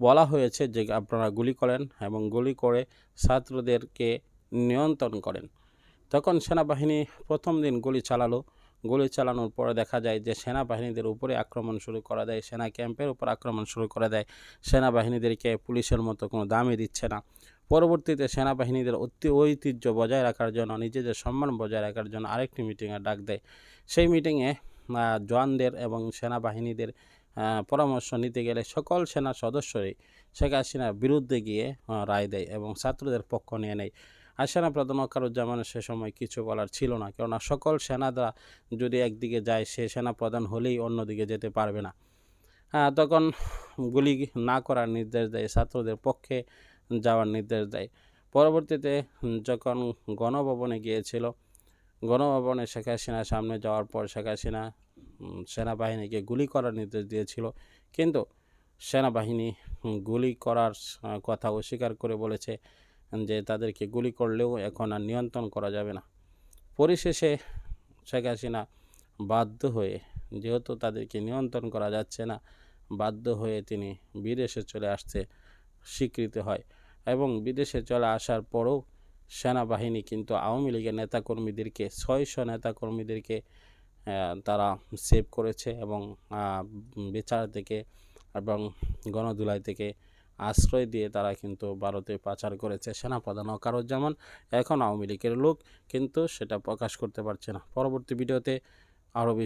বলা হয়েছে যে আপনারা গুলি করেন এবং গুলি করে ছাত্রদেরকে নিয়ন্ত্রণ করেন। তখন সেনাবাহিনী প্রথম দিন গুলি চালালো। গুলি চালানোর পরে দেখা যায় যে সেনাবাহিনীদের উপরে আক্রমণ শুরু করা দেয়, সেনা ক্যাম্পের উপর আক্রমণ শুরু করে দেয়। সেনাবাহিনীদেরকে পুলিশের মতো কোনো দামই দিচ্ছে না। পরবর্তীতে সেনাবাহিনীদের ঐতি- ঐতিহ্য বজায় রাখার জন্য, নিজেদের সম্মান বজায় রাখার জন্য আরেকটি মিটিংয়ে ডাক দেয়। সেই মিটিংয়ে জওয়ানদের এবং সেনাবাহিনীদের পরামর্শ নিতে গেলে সকল সেনা সদস্যই শেখ হাসিনার বিরুদ্ধে গিয়ে রায় দেয় এবং ছাত্রদের পক্ষ নিয়ে নেয়। আর সেনা প্রধান ওকারুজ্জামানের সে সময় কিছু বলার ছিল না, কেননা সকল সেনারা যদি একদিকে যায়, সে সেনা প্রধান হলেই অন্যদিকে যেতে পারবে না। তখন গুলি না করার নির্দেশ দেয়, ছাত্রদের পক্ষে যাওয়ার নির্দেশ দেয়। পরবর্তীতে যখন গণভবনে গিয়েছিল, গণভবনে শেখ হাসিনার সামনে যাওয়ার পর শেখ হাসিনা সেনাবাহিনীকে গুলি করার নির্দেশ দিয়েছিল। কিন্তু সেনাবাহিনী গুলি করার কথা অস্বীকার করে বলেছে যে তাদেরকে গুলি করলেও এখন আর নিয়ন্ত্রণ করা যাবে না। পরিশেষে শেখ হাসিনা বাধ্য হয়ে, যেহেতু তাদেরকে নিয়ন্ত্রণ করা যাচ্ছে না, বাধ্য হয়ে তিনি বিদেশে চলে আসতে স্বীকৃত হয় এবং বিদেশে চলে আসার পরেও সেনাবাহিনী কিন্তু আওয়ামী লীগের নেতাকর্মীদেরকে, ছয়শো নেতাকর্মীদেরকে তারা সেভ করেছে এবং বেচার থেকে এবং গণদুলাই থেকে আশ্রয় দিয়ে তারা কিন্তু ভারতে পাচার করেছে সেনাপ্রধান যেমন এখন আওয়ামী লীগের লোক কিন্তু সেটা প্রকাশ করতে পারছে না। পরবর্তী ভিডিওতে আরও বেশি